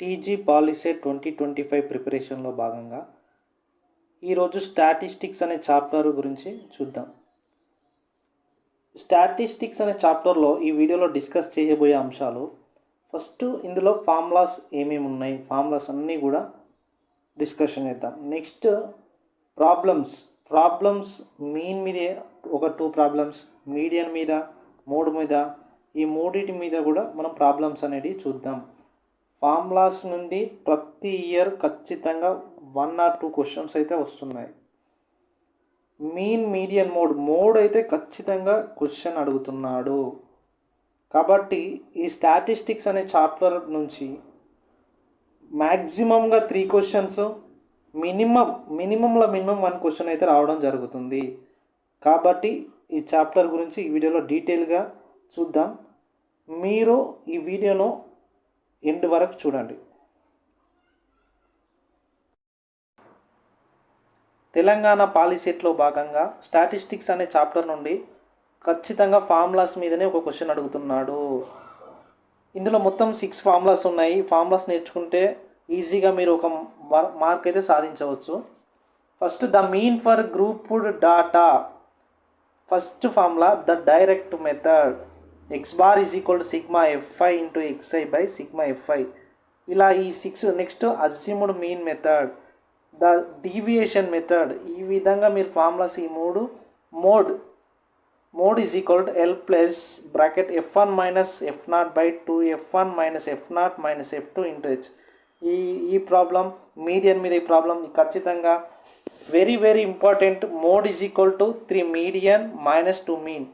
TG POLYCET twenty twenty five ప్రిపరేషన్లో భాగంగా ఈరోజు స్టాటిస్టిక్స్ అనే చాప్టర్ గురించి చూద్దాం. స్టాటిస్టిక్స్ అనే చాప్టర్లో ఈ వీడియోలో డిస్కస్ చేయబోయే అంశాలు ఫస్ట్ ఇందులో ఫార్ములాస్ ఏమేమి ఉన్నాయి ఫార్ములాస్ అన్నీ కూడా డిస్కషన్ చేద్దాం. Next problems. ప్రాబ్లమ్స్ మీన్ మీద ఒక టూ ప్రాబ్లమ్స్ మీడియన్ మీద మూడు మీద ఈ మూడింటి మీద కూడా మనం ప్రాబ్లమ్స్ అనేవి చూద్దాం. ఫార్ములాస్ నుండి ప్రతి ఇయర్ ఖచ్చితంగా వన్ ఆర్ టూ క్వశ్చన్స్ అయితే వస్తున్నాయి. మీన్ మీడియన్ మోడ్ మోడ్ అయితే ఖచ్చితంగా క్వశ్చన్ అడుగుతున్నాడు. కాబట్టి ఈ స్టాటిస్టిక్స్ అనే చాప్టర్ నుంచి మ్యాక్సిమంగా త్రీ క్వశ్చన్స్ మినిమం మినిమంలో మినిమం వన్ క్వశ్చన్ అయితే రావడం జరుగుతుంది. కాబట్టి ఈ చాప్టర్ గురించి ఈ వీడియోలో డీటెయిల్గా చూద్దాం. మీరు ఈ వీడియోను ఎండ్ వరకు చూడండి. తెలంగాణ పాలిసెట్లో భాగంగా స్టాటిస్టిక్స్ అనే చాప్టర్ నుండి ఖచ్చితంగా ఫార్ములాస్ మీదనే ఒక క్వశ్చన్ అడుగుతున్నాడు. ఇందులో మొత్తం సిక్స్ ఫార్ములాస్ ఉన్నాయి. ఫార్ములాస్ నేర్చుకుంటే ఈజీగా మీరు ఒక మార్క్ అయితే సాధించవచ్చు. First the mean for grouped data. First formula the direct method. X bar is equal to sigma F I into X I by sigma F I ఇలా ఈ six next assumed mean method the deviation method ఈ విధంగా మీరు formulas ఈ మూడు mode mode is equal to L plus bracket F one minus F naught by two F one minus F naught minus F two into H ఈ ఈ problem median మీద ఈ problem ఖచ్చితంగా very very important mode is equal to three median minus two mean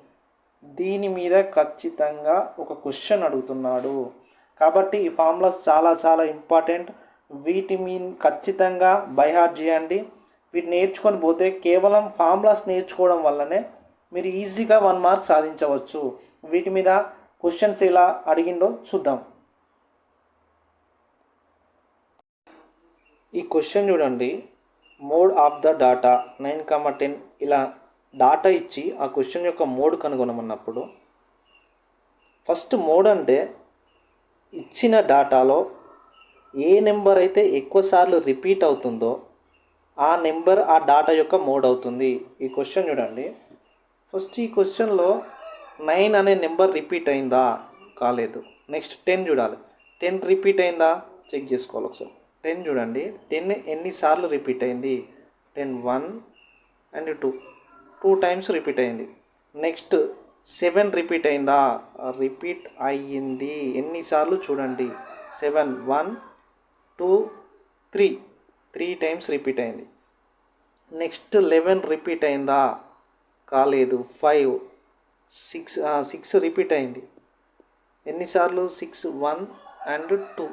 దీని మీద ఖచ్చితంగా ఒక question అడుగుతున్నాడు. కాబట్టి ఈ ఫార్ములాస్ చాలా చాలా ఇంపార్టెంట్ వీటి మీ ఖచ్చితంగా బైహార్ట్ చేయండి. వీటి నేర్చుకొని పోతే కేవలం ఫార్ములాస్ నేర్చుకోవడం వల్లనే మీరు ఈజీగా వన్ మార్క్ సాధించవచ్చు. వీటి మీద క్వశ్చన్స్ ఎలా అడిగిండో చూద్దాం. ఈ క్వశ్చన్ చూడండి. Mode of the data nine comma ten ఇలా డాటా ఇచ్చి ఆ క్వశ్చన్ యొక్క మోడ్ కనుగొనమన్నప్పుడు ఫస్ట్ మోడ్ అంటే ఇచ్చిన డాటాలో ఏ నెంబర్ అయితే ఎక్కువసార్లు రిపీట్ అవుతుందో ఆ నెంబర్ ఆ డాటా యొక్క మోడ్ అవుతుంది. ఈ క్వశ్చన్ చూడండి. ఫస్ట్ ఈ క్వశ్చన్లో నైన్ అనే నెంబర్ రిపీట్ అయిందా? కాలేదు. నెక్స్ట్ టెన్ చూడాలి. టెన్ రిపీట్ అయిందా? చెక్ చేసుకోవాలి ఒకసారి. టెన్ చూడండి. టెన్ ఎన్నిసార్లు రిపీట్ అయింది? Ten one and two two times repeat అయింది. నెక్స్ట్ సెవెన్ రిపీట్ అయిందా? రిపీట్ అయ్యింది. ఎన్నిసార్లు చూడండి. Seven one two three. Three times repeat అయింది. నెక్స్ట్ లెవెన్ రిపీట్ అయిందా? కాలేదు. ఫైవ్ సిక్స్ సిక్స్ రిపీట్ అయింది. ఎన్నిసార్లు? Six one and two.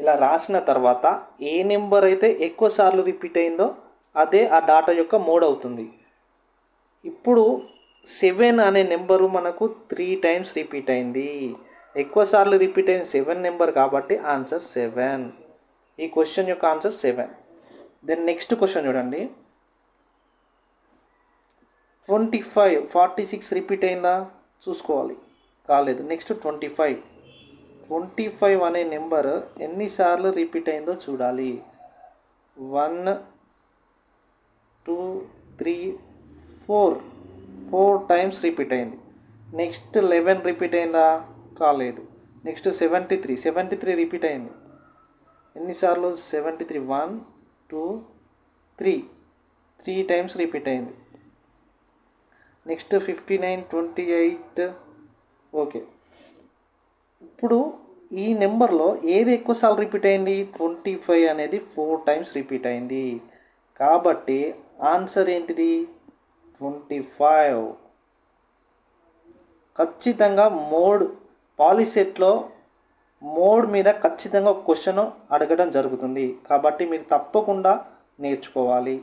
ఇలా రాసిన తర్వాత ఏ నెంబర్ అయితే ఎక్కువ సార్లు రిపీట్ అయిందో అదే ఆ డాటా యొక్క మోడ్ అవుతుంది. ఇప్పుడు సెవెన్ అనే నెంబరు మనకు త్రీ టైమ్స్ రిపీట్ అయింది. ఎక్కువ సార్లు రిపీట్ అయింది సెవెన్ నెంబర్ కాబట్టి ఆన్సర్ సెవెన్ ఈ క్వశ్చన్ యొక్క answer seven then next question చూడండి. Twenty five forty six repeat అయిందా? చూసుకోవాలి. కాలేదు. Next twenty five twenty five అనే నెంబర్ ఎన్నిసార్లు రిపీట్ అయిందో చూడాలి. One two three four. Four times repeat అయింది. నెక్స్ట్ లెవెన్ రిపీట్ అయిందా? కాలేదు. Next seventy three. Seventy three repeat అయింది. ఎన్నిసార్లు? Seventy three. One two three. Three times repeat అయింది. Next fifty nine twenty eight. Okay. ఇప్పుడు ఈ నెంబర్లో ఏది ఎక్కువసార్లు రిపీట్ అయింది? ట్వంటీ ఫైవ్ అనేది ఫోర్ టైమ్స్ రిపీట్ అయింది. కాబట్టి ఆన్సర్ ఏంటిది? Twenty five. ఖచ్చితంగా మోడ్ పాలిసెట్లో మోడ్ మీద ఖచ్చితంగా ఒక క్వశ్చన్ అడగడం జరుగుతుంది. కాబట్టి మీరు తప్పకుండా నేర్చుకోవాలి.